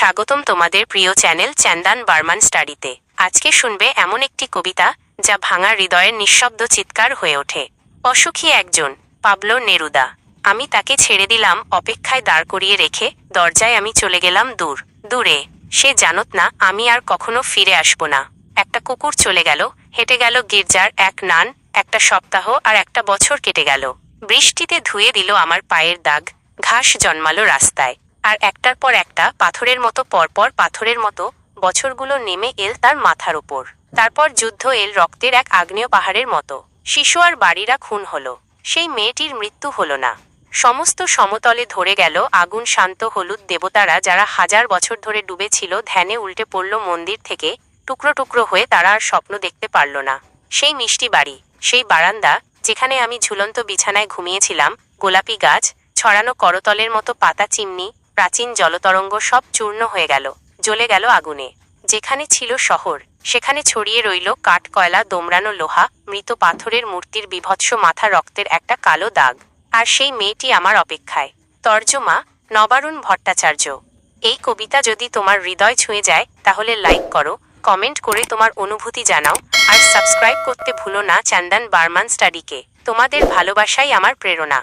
স্বাগতম তোমাদের প্রিয় চ্যানেল চ্যান্দান বার্মান স্টাডিতে। আজকে শুনবে এমন একটি কবিতা যা ভাঙা হৃদয়ের নিঃশব্দ চিৎকার হয়ে ওঠে। অসুখী একজন, পাবলো নেরুদা। আমি তাকে ছেড়ে দিলাম, অপেক্ষায় দাঁড় করিয়ে রেখে দরজায় আমি চলে গেলাম দূর। দূরে, সে জানত না, আমি আর কখনো ফিরে আসব না। একটা কুকুর চলে গেল, হেঁটে গেল গির্জার এক নান, একটা সপ্তাহ আর একটা বছর কেটে গেল। বৃষ্টিতে ধুয়ে দিল আমার পায়ের দাগ, ঘাস জন্মালো রাস্তায়। আর একটার পর একটা পাথরের মতো পরপর পাথরের মতো বছরগুলো নেমে এল তার মাথার উপর। তারপর যুদ্ধ এল রক্তের এক আগ্নেয় পাহাড়ের মতো। শিশু আর বাড়িরা খুন হলো। সেই মেয়েটির মৃত্যু হলো না। সমস্ত সমতলে ধরে গেল আগুন শান্ত হলুদ দেবতারা যারা হাজার বছর ধরে ডুবেছিল ধ্যানে উল্টে পড়ল মন্দির থেকে টুকরো টুকরো হয়ে তারা আর স্বপ্ন দেখতে পারল না। সেই মিষ্টি বাড়ি, সেই বারান্দা যেখানে আমি ঝুলন্ত বিছানায় ঘুমিয়েছিলাম, গোলাপি গাছ, ছড়ানো করতলের মতো পাতা চিমনি প্রাচীন জলতরঙ্গ সব চূর্ণ হয়ে গেল, জ্বলে গেল আগুনে। যেখানে ছিল শহর, সেখানে ছড়িয়ে রইল কাঠ, কয়লা, দোমড়ানো লোহা, মৃত পাথরের মূর্তির বিভৎস মাথা রক্তের একটা কালো দাগ। আর সেই মেয়েটি আমার অপেক্ষায়। তর্জমা, নবারুণ ভট্টাচার্য, এই কবিতা যদি তোমার হৃদয় ছুঁয়ে যায়, তাহলে লাইক করো, কমেন্ট করে তোমার অনুভূতি জানাও, আর সাবস্ক্রাইব করতে ভুলো না চান্দান বার্মান স্টাডিকে। তোমাদের ভালোবাসাই আমার প্রেরণা।